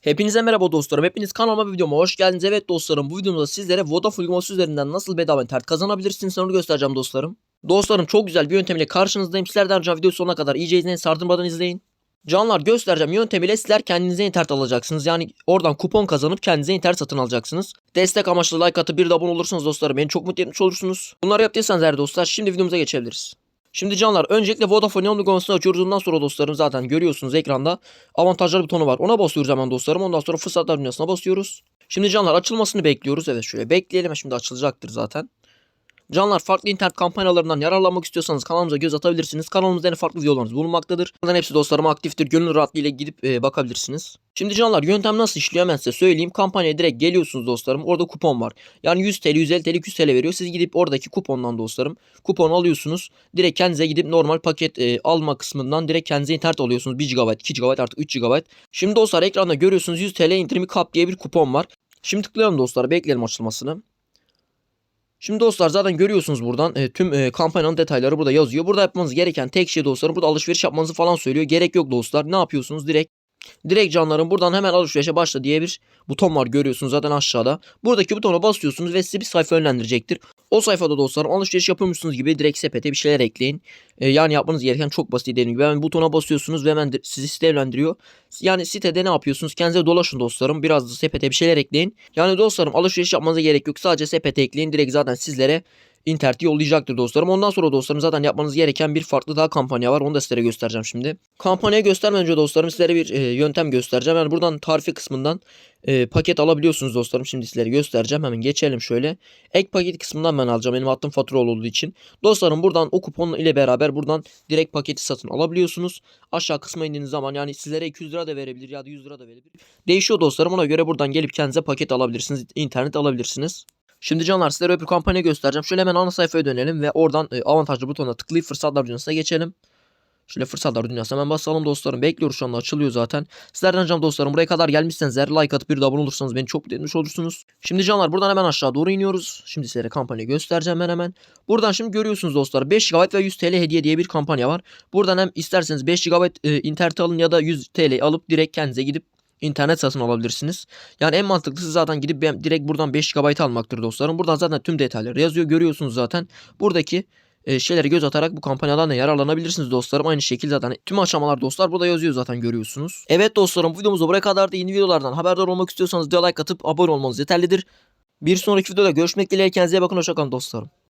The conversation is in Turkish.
Hepinize merhaba dostlarım. Hepiniz kanalıma ve videoma hoş geldiniz. Evet dostlarım bu videomda sizlere Vodafone uygulaması üzerinden nasıl bedava internet kazanabilirsiniz onu göstereceğim dostlarım. Dostlarım çok güzel bir yöntemiyle karşınızdayım. Sizlerden ricam videoyu sonuna kadar iyice izleyin sardırmadan izleyin. Canlar göstereceğim yöntemiyle sizler kendinize internet alacaksınız. Yani oradan kupon kazanıp kendinize internet satın alacaksınız. Destek amaçlı like atıp bir de abone olursanız dostlarım beni çok mutlu etmiş olursunuz. Bunları yaptıysanız eğer dostlar şimdi videomuza geçebiliriz. Şimdi canlar öncelikle Vodafone Neon uygulamasını açıyoruz. Ondan sonra dostlarım zaten görüyorsunuz ekranda avantajlar butonu var. Ona basıyoruz hemen dostlarım. Ondan sonra fırsatlar dünyasına basıyoruz. Şimdi canlar açılmasını bekliyoruz. Evet şöyle bekleyelim. Şimdi açılacaktır zaten. Canlar farklı internet kampanyalarından yararlanmak istiyorsanız kanalımıza göz atabilirsiniz. Kanalımızda en farklı videolarımız bulunmaktadır. Bunların hepsi dostlarım aktiftir. Gönül rahatlığıyla gidip e, bakabilirsiniz. Şimdi canlar yöntem nasıl işliyor hemen size söyleyeyim. Kampanyaya direkt geliyorsunuz dostlarım. Orada kupon var. Yani 100 TL, 150 TL, 200 TL veriyor. Siz gidip oradaki kupondan dostlarım kupon alıyorsunuz. Direkt kendinize gidip normal paket e, alma kısmından direkt kendinize internet alıyorsunuz. 1 GB, 2 GB artık 3 GB. Şimdi dostlar ekranda görüyorsunuz 100 TL indirimi kap diye bir kupon var. Şimdi tıklayalım dostlar. Bekleyelim açılmasını. Şimdi dostlar zaten görüyorsunuz buradan e, tüm e, kampanyanın detayları burada yazıyor. Burada yapmanız gereken tek şey dostlarım burada alışveriş yapmanızı falan söylüyor. Gerek yok dostlar. Ne yapıyorsunuz? Direkt Direkt canlarım buradan hemen alışverişe başla diye bir buton var görüyorsunuz zaten aşağıda. Buradaki butona basıyorsunuz ve sizi bir sayfa yönlendirecektir. O sayfada dostlarım alışveriş yapıyormuşsunuz gibi direkt sepete bir şeyler ekleyin. E, yani yapmanız gereken çok basit dediğim gibi. Hemen butona basıyorsunuz ve hemen sizi site yönlendiriyor. Yani sitede ne yapıyorsunuz? Kendinize dolaşın dostlarım. Biraz da sepete bir şeyler ekleyin. Yani dostlarım alışveriş yapmanıza gerek yok. Sadece sepete ekleyin. Direkt zaten sizlere interneti yollayacaktır dostlarım. Ondan sonra dostlarım zaten yapmanız gereken bir farklı daha kampanya var. Onu da sizlere göstereceğim şimdi. Kampanyayı göstermeden önce dostlarım sizlere bir e, yöntem göstereceğim. Yani buradan tarife kısmından e, paket alabiliyorsunuz dostlarım. Şimdi sizlere göstereceğim. Hemen geçelim şöyle. Ek paket kısmından ben alacağım. Benim hattım faturalı olduğu için. Dostlarım buradan o kupon ile beraber buradan direkt paketi satın alabiliyorsunuz. Aşağı kısma indiğiniz zaman yani sizlere 200 lira da verebilir ya da 100 lira da verebilir. Değişiyor dostlarım. Ona göre buradan gelip kendinize paket alabilirsiniz. internet alabilirsiniz. Şimdi canlar sizlere öbür kampanya göstereceğim. Şöyle hemen ana sayfaya dönelim ve oradan e, avantajlı butonuna tıklayıp fırsatlar dünyasına geçelim. Şöyle fırsatlar dünyasına hemen basalım dostlarım. Bekliyoruz şu anda açılıyor zaten. Sizlerden canım dostlarım buraya kadar gelmişseniz eğer like atıp bir de abone olursanız beni çok mutlu olursunuz. Şimdi canlar buradan hemen aşağı doğru iniyoruz. Şimdi sizlere kampanyayı göstereceğim ben hemen. Buradan şimdi görüyorsunuz dostlar 5 GB ve 100 TL hediye diye bir kampanya var. Buradan hem isterseniz 5 GB e, internet alın ya da 100 TL alıp direkt kendinize gidip internet satın alabilirsiniz. Yani en mantıklısı zaten gidip direkt buradan 5 GB almaktır dostlarım. Buradan zaten tüm detayları yazıyor. Görüyorsunuz zaten. Buradaki e, şeylere göz atarak bu kampanyadan da yararlanabilirsiniz dostlarım. Aynı şekilde zaten tüm aşamalar dostlar burada yazıyor zaten görüyorsunuz. Evet dostlarım videomuz buraya kadar da yeni videolardan haberdar olmak istiyorsanız videoya like atıp abone olmanız yeterlidir. Bir sonraki videoda görüşmek dileğiyle kendinize bakın hoşçakalın dostlarım.